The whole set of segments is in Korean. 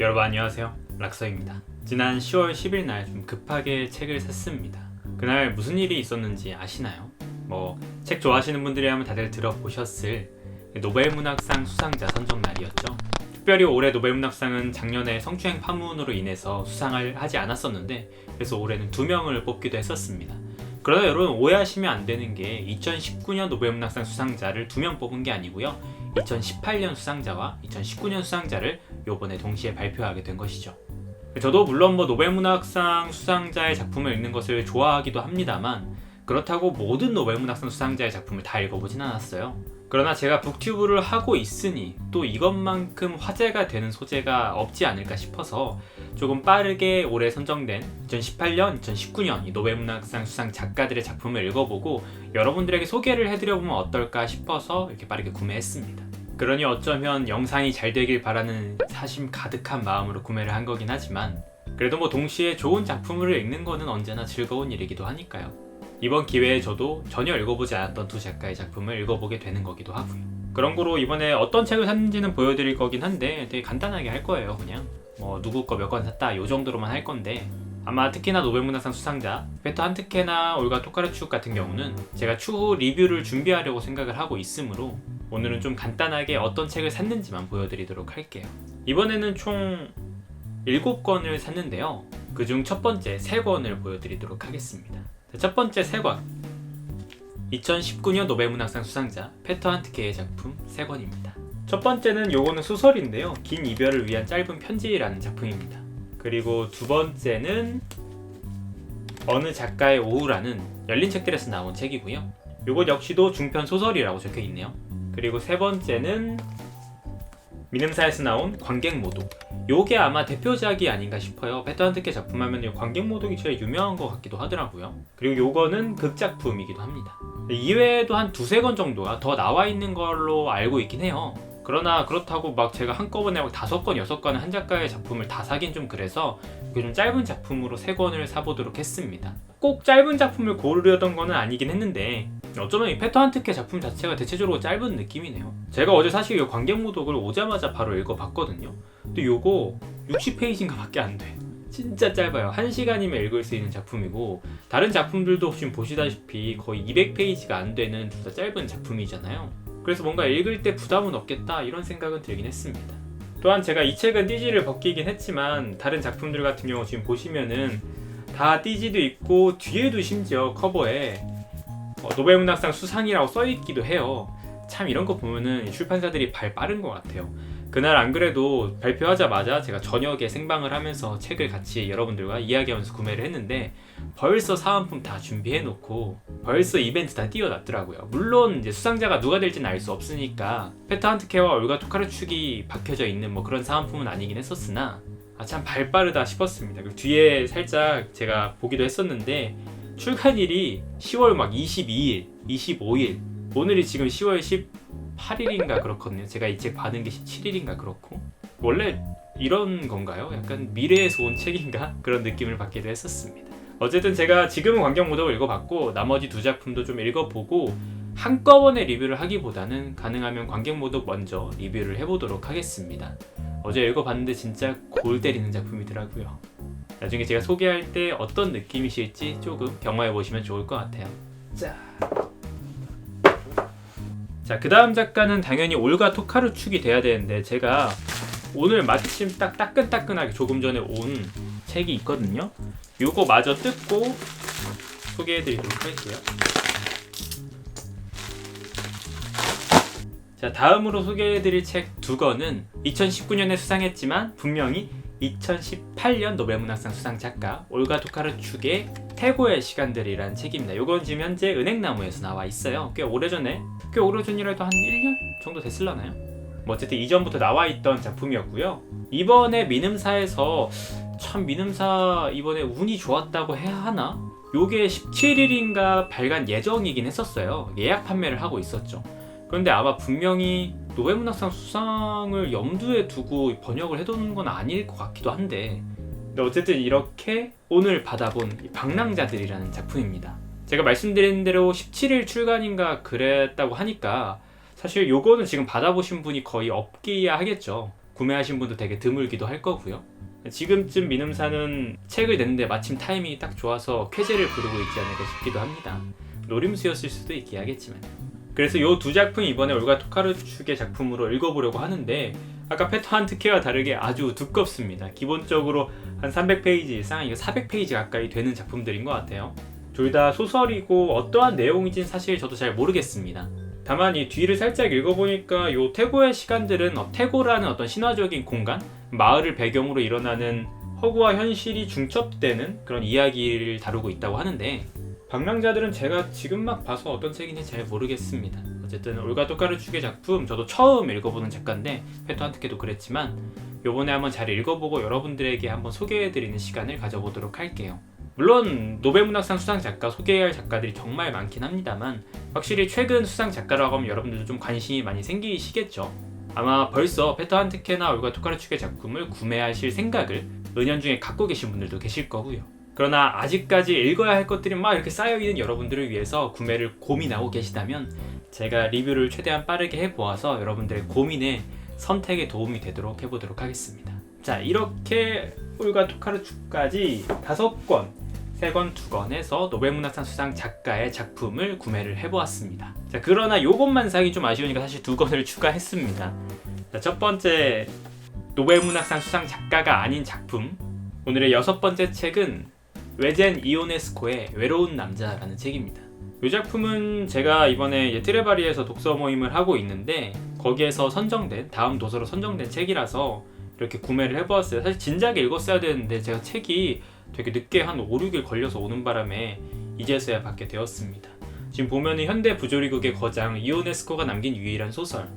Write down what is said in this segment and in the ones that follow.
여러분 안녕하세요. 락서입니다. 지난 10월 10일 날 좀 급하게 책을 샀습니다. 그날 무슨 일이 있었는지 아시나요? 뭐 책 좋아하시는 분들이라면 다들 들어보셨을 노벨문학상 수상자 선정 날이었죠. 특별히 올해 노벨문학상은 작년에 성추행 파문으로 인해서 수상을 하지 않았었는데 그래서 올해는 두 명을 뽑기도 했었습니다. 그러나 여러분 오해하시면 안 되는 게 2019년 노벨문학상 수상자를 두 명 뽑은 게 아니고요 2018년 수상자와 2019년 수상자를 요번에 동시에 발표하게 된 것이죠. 저도 물론 뭐 노벨문학상 수상자의 작품을 읽는 것을 좋아하기도 합니다만 그렇다고 모든 노벨문학상 수상자의 작품을 다 읽어보진 않았어요. 그러나 제가 북튜브를 하고 있으니 또 이것만큼 화제가 되는 소재가 없지 않을까 싶어서 조금 빠르게 올해 선정된 2018년, 2019년 이 노벨문학상 수상 작가들의 작품을 읽어보고 여러분들에게 소개를 해드려보면 어떨까 싶어서 이렇게 빠르게 구매했습니다. 그러니 어쩌면 영상이 잘 되길 바라는 사심 가득한 마음으로 구매를 한 거긴 하지만 그래도 뭐 동시에 좋은 작품을 읽는 거는 언제나 즐거운 일이기도 하니까요. 이번 기회에 저도 전혀 읽어보지 않았던 두 작가의 작품을 읽어보게 되는 거기도 하고요. 그런 거로 이번에 어떤 책을 샀는지는 보여드릴 거긴 한데 되게 간단하게 할 거예요, 그냥. 뭐 누구 거 몇 권 샀다 요 정도로만 할 건데 아마 특히나 노벨문학상 수상자 베터 한트케나 올가 토카르축 같은 경우는 제가 추후 리뷰를 준비하려고 생각을 하고 있으므로 오늘은 좀 간단하게 어떤 책을 샀는지만 보여드리도록 할게요. 이번에는 총 7권을 샀는데요. 그중 첫 번째 3권을 보여드리도록 하겠습니다. 첫 번째 3권 2019년 노벨문학상 수상자 페터 한트케의 작품 3권입니다. 첫 번째는 요거는 소설인데요. 긴 이별을 위한 짧은 편지라는 작품입니다. 그리고 두 번째는 어느 작가의 오후라는 열린 책들에서 나온 책이고요. 요것 역시도 중편 소설이라고 적혀 있네요. 그리고 세 번째는 민음사에서 나온 관객 모독. 요게 아마 대표작이 아닌가 싶어요. 한트케 작품 하면 관객 모독이 제일 유명한 것 같기도 하더라고요. 그리고 요거는 극작품이기도 합니다. 이외에도 한 두세 권 정도가 더 나와 있는 걸로 알고 있긴 해요. 그러나 그렇다고 막 제가 한꺼번에 막 다섯 권, 여섯 권의 한 작가의 작품을 다 사긴 좀 그래서 좀 짧은 작품으로 세 권을 사보도록 했습니다. 꼭 짧은 작품을 고르려던 거는 아니긴 했는데 어쩌면 이 페터 한트케 작품 자체가 대체적으로 짧은 느낌이네요. 제가 어제 사실 이 관객 모독을 오자마자 바로 읽어봤거든요. 근데 요거 60페이지인가 밖에 안 돼. 진짜 짧아요. 1시간이면 읽을 수 있는 작품이고 다른 작품들도 지금 보시다시피 거의 200페이지가 안 되는 둘 다 짧은 작품이잖아요. 그래서 뭔가 읽을 때 부담은 없겠다 이런 생각은 들긴 했습니다. 또한 제가 이 책은 띠지를 벗기긴 했지만 다른 작품들 같은 경우 지금 보시면은 다 띠지도 있고 뒤에도 심지어 커버에 어, 노벨 문학상 수상이라고 써 있기도 해요. 참 이런 거 보면은 출판사들이 발 빠른 것 같아요. 그날 안 그래도 발표하자마자 제가 저녁에 생방을 하면서 책을 같이 여러분들과 이야기하면서 구매를 했는데 벌써 사은품 다 준비해 놓고 벌써 이벤트 다 띄워놨더라고요. 물론 이제 수상자가 누가 될지는 알 수 없으니까 페터 한트케와 올가 토카르축이 박혀져 있는 뭐 그런 사은품은 아니긴 했었으나 아 참 발빠르다 싶었습니다. 그리고 뒤에 살짝 제가 보기도 했었는데 출간일이 10월 막 22일, 25일 오늘이 지금 10월 18일인가 그렇거든요. 제가 이 책 받은 게 17일인가 그렇고 원래 이런 건가요? 약간 미래에서 온 책인가 그런 느낌을 받기도 했었습니다. 어쨌든 제가 지금은 광경 모독을 읽어봤고 나머지 두 작품도 좀 읽어보고 한꺼번에 리뷰를 하기보다는 가능하면 관객 모독 먼저 리뷰를 해보도록 하겠습니다. 어제 읽어봤는데 진짜 골 때리는 작품이더라고요. 나중에 제가 소개할 때 어떤 느낌이실지 조금 경험해 보시면 좋을 것 같아요. 자, 자, 그 다음 작가는 당연히 올가 토카르축이 돼야 되는데 제가 오늘 마침 딱 따끈따끈하게 조금 전에 온 책이 있거든요. 요거 마저 뜯고 소개해드리도록 할게요. 자, 다음으로 소개해드릴 책 두 권은 2019년에 수상했지만 분명히 2018년 노벨문학상 수상 작가 올가 토카르축의 태고의 시간들이라는 책입니다. 요건 지금 현재 은행나무에서 나와 있어요. 꽤 오래전에, 꽤 오래전이라도 한 1년 정도 됐을라나요? 뭐 어쨌든 이전부터 나와 있던 작품이었고요. 이번에 민음사에서 참 민음사 이번에 운이 좋았다고 해야 하나? 요게 17일인가 발간 예정이긴 했었어요. 예약 판매를 하고 있었죠. 그런데 아마 분명히 노벨문학상 수상을 염두에 두고 번역을 해두는 건 아닐 것 같기도 한데 근데 어쨌든 이렇게 오늘 받아본 방랑자들이라는 작품입니다. 제가 말씀드린 대로 17일 출간인가 그랬다고 하니까 사실 요거는 지금 받아보신 분이 거의 없기야 하겠죠. 구매하신 분도 되게 드물기도 할 거고요. 지금쯤 민음사는 책을 냈는데 마침 타이밍이 딱 좋아서 쾌재를 부르고 있지 않을까 싶기도 합니다. 노림수였을 수도 있긴 하겠지만. 그래서 요두 작품 이번에 올가 토카르축의 작품으로 읽어보려고 하는데 아까 페터한트케와 다르게 아주 두껍습니다. 기본적으로 한 300페이지 이상, 이거 400페이지 가까이 되는 작품들인 것 같아요. 둘 다 소설이고 어떠한 내용인지는 사실 저도 잘 모르겠습니다. 다만 이 뒤를 살짝 읽어보니까 요 태고의 시간들은 어, 태고라는 어떤 신화적인 공간, 마을을 배경으로 일어나는 허구와 현실이 중첩되는 그런 이야기를 다루고 있다고 하는데 방랑자들은 제가 지금 막 봐서 어떤 책인지 잘 모르겠습니다. 어쨌든 올가 토카르축의 작품 저도 처음 읽어보는 작가인데 페토한테도 그랬지만 요번에 한번 잘 읽어보고 여러분들에게 한번 소개해드리는 시간을 가져보도록 할게요. 물론 노벨문학상 수상 작가 소개할 작가들이 정말 많긴 합니다만 확실히 최근 수상 작가라고 하면 여러분들도 좀 관심이 많이 생기시겠죠. 아마 벌써 페터 한트케나 올가 토카르축의 작품을 구매하실 생각을 은연 중에 갖고 계신 분들도 계실 거고요. 그러나 아직까지 읽어야 할 것들이 막 이렇게 쌓여있는 여러분들을 위해서 구매를 고민하고 계시다면 제가 리뷰를 최대한 빠르게 해보아서 여러분들의 고민에 선택에 도움이 되도록 해보도록 하겠습니다. 자 이렇게 올가 토카르축까지 다섯 권, 세 권, 두 권에서 노벨문학상 수상 작가의 작품을 구매를 해보았습니다. 자 그러나 요것만 사기 좀 아쉬우니까 사실 두 권을 추가했습니다. 자, 첫 번째 노벨문학상 수상 작가가 아닌 작품 오늘의 여섯 번째 책은 외젠 이오네스코의 외로운 남자라는 책입니다. 이 작품은 제가 이번에 이제 트레바리에서 독서 모임을 하고 있는데 거기에서 선정된 다음 도서로 선정된 책이라서 이렇게 구매를 해보았어요. 사실 진작에 읽었어야 되는데 제가 책이 되게 늦게 한 5, 6일 걸려서 오는 바람에 이제서야 받게 되었습니다. 지금 보면은 현대 부조리국의 거장 이오네스코가 남긴 유일한 소설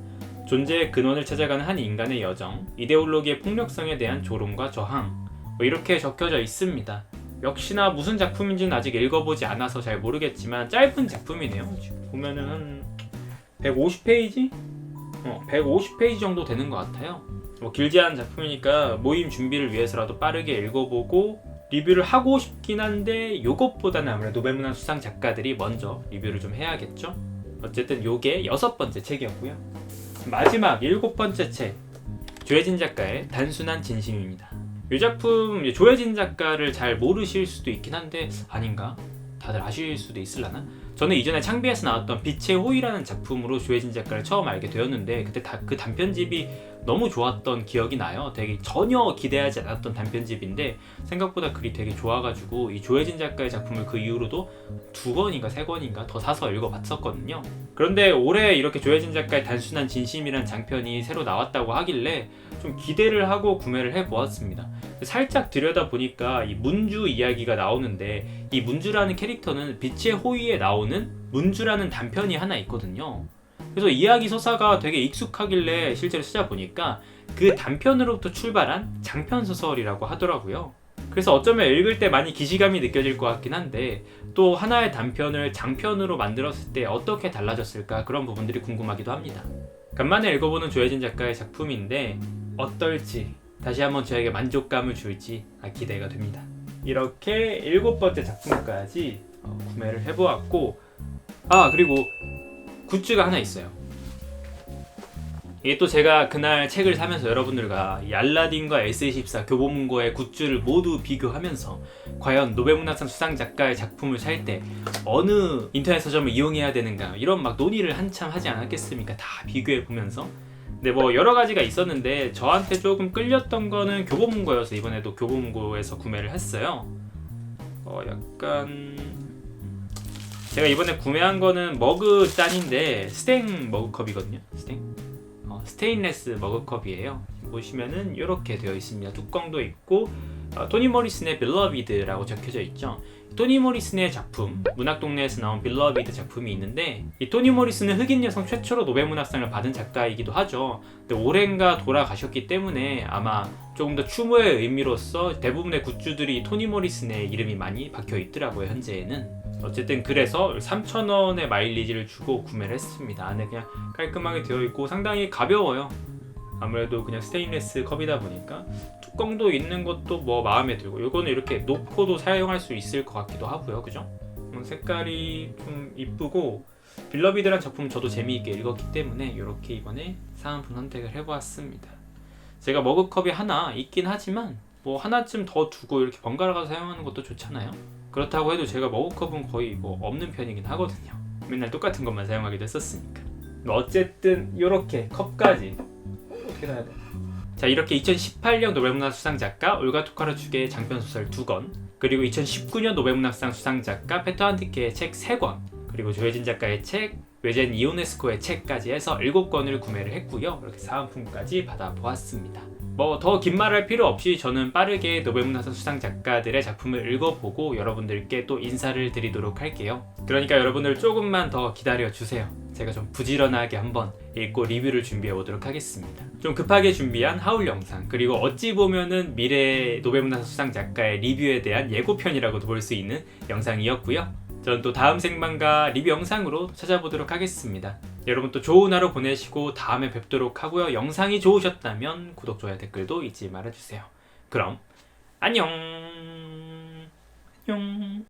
존재의 근원을 찾아가는 한 인간의 여정 이데올로기의 폭력성에 대한 조롱과 저항 뭐 이렇게 적혀져 있습니다. 역시나 무슨 작품인지는 아직 읽어보지 않아서 잘 모르겠지만 짧은 작품이네요. 보면은 한 150페이지? 어, 150페이지 정도 되는 것 같아요. 뭐 길지 않은 작품이니까 모임 준비를 위해서라도 빠르게 읽어보고 리뷰를 하고 싶긴 한데 요것보다는 아무래도 노벨문학 수상 작가들이 먼저 리뷰를 좀 해야겠죠. 어쨌든 요게 여섯 번째 책이었고요. 마지막 일곱 번째 책 조혜진 작가의 단순한 진심입니다. 이 작품 조혜진 작가를 잘 모르실 수도 있긴 한데 아닌가? 다들 아실 수도 있을라나? 저는 이전에 창비에서 나왔던 빛의 호의라는 작품으로 조혜진 작가를 처음 알게 되었는데 그때 다, 그 단편집이 너무 좋았던 기억이 나요. 되게 전혀 기대하지 않았던 단편집인데 생각보다 글이 되게 좋아가지고 이 조혜진 작가의 작품을 그 이후로도 두 권인가 세 권인가 더 사서 읽어봤었거든요. 그런데 올해 이렇게 조혜진 작가의 단순한 진심이라는 장편이 새로 나왔다고 하길래 좀 기대를 하고 구매를 해보았습니다. 살짝 들여다 보니까 이 문주 이야기가 나오는데 이 문주라는 캐릭터는 빛의 호위에 나오는 문주라는 단편이 하나 있거든요. 그래서 이야기 서사가 되게 익숙하길래 실제로 찾아보니까 그 단편으로부터 출발한 장편 소설이라고 하더라고요. 그래서 어쩌면 읽을 때 많이 기시감이 느껴질 것 같긴 한데 또 하나의 단편을 장편으로 만들었을 때 어떻게 달라졌을까 그런 부분들이 궁금하기도 합니다. 간만에 읽어보는 조혜진 작가의 작품인데 어떨지 다시 한번 저에게 만족감을 줄지 아, 기대가 됩니다. 이렇게 일곱 번째 작품까지 어, 구매를 해보았고 아 그리고 굿즈가 하나 있어요. 이게 또 제가 그날 책을 사면서 여러분들과 이 알라딘과 S24 교보문고의 굿즈를 모두 비교하면서 과연 노벨문학상 수상 작가의 작품을 살 때 어느 인터넷 서점을 이용해야 되는가 이런 막 논의를 한참 하지 않았겠습니까? 다 비교해 보면서 근데 뭐 여러 가지가 있었는데 저한테 조금 끌렸던 거는 교보문고여서 이번에도 교보문고에서 구매를 했어요. 어 약간 제가 이번에 구매한 거는 머그 짠인데 스탱 머그컵이거든요. 스탱 어, 스테인레스 머그컵이에요. 보시면은 이렇게 되어 있습니다. 뚜껑도 있고 어, 토니 모리슨의 빌러비드라고 적혀져 있죠. 토니 모리슨의 작품 문학 동네에서 나온 빌러비드 작품이 있는데 이 토니 모리슨은 흑인 여성 최초로 노벨 문학상을 받은 작가이기도 하죠. 근데 올해인가 돌아가셨기 때문에 아마 조금 더 추모의 의미로서 대부분의 굿즈들이 토니 모리슨의 이름이 많이 박혀 있더라고요 현재에는. 어쨌든 그래서 3,000원의 마일리지를 주고 구매를 했습니다. 안에 그냥 깔끔하게 되어 있고 상당히 가벼워요. 아무래도 그냥 스테인레스 컵이다 보니까 뚜껑도 있는 것도 뭐 마음에 들고 이거는 이렇게 놓고도 사용할 수 있을 것 같기도 하고요. 그죠? 음, 색깔이 좀 이쁘고 빌러비드란 작품 저도 재미있게 읽었기 때문에 이렇게 이번에 사은품 선택을 해보았습니다. 제가 머그컵이 하나 있긴 하지만 뭐 하나쯤 더 두고 이렇게 번갈아가서 사용하는 것도 좋잖아요. 그렇다고 해도 제가 머그컵은 거의 뭐 없는 편이긴 하거든요. 맨날 똑같은 것만 사용하기도 했었으니까. 뭐 어쨌든 이렇게 컵까지 어떻게 놔야 돼? 자 이렇게 2018년 노벨문학 수상작가 올가 토카르축의 장편 소설 2권 그리고 2019년 노벨문학상 수상작가 페터 한티케의 책 3권 그리고 조혜진 작가의 책 외젠 이오네스코의 책까지 해서 7권을 구매를 했고요 이렇게 사은품까지 받아보았습니다 뭐 더 긴 말 할 필요 없이 저는 빠르게 노벨문학상 수상 작가들의 작품을 읽어보고 여러분들께 또 인사를 드리도록 할게요 그러니까 여러분들 조금만 더 기다려 주세요 제가 좀 부지런하게 한번 읽고 리뷰를 준비해 보도록 하겠습니다. 좀 급하게 준비한 하울 영상 그리고 어찌 보면은 미래 노벨문학 수상 작가의 리뷰에 대한 예고편이라고도 볼 수 있는 영상이었고요. 저는 또 다음 생방과 리뷰 영상으로 찾아보도록 하겠습니다. 여러분 또 좋은 하루 보내시고 다음에 뵙도록 하고요. 영상이 좋으셨다면 구독, 좋아요, 댓글도 잊지 말아주세요. 그럼 안녕. 안녕.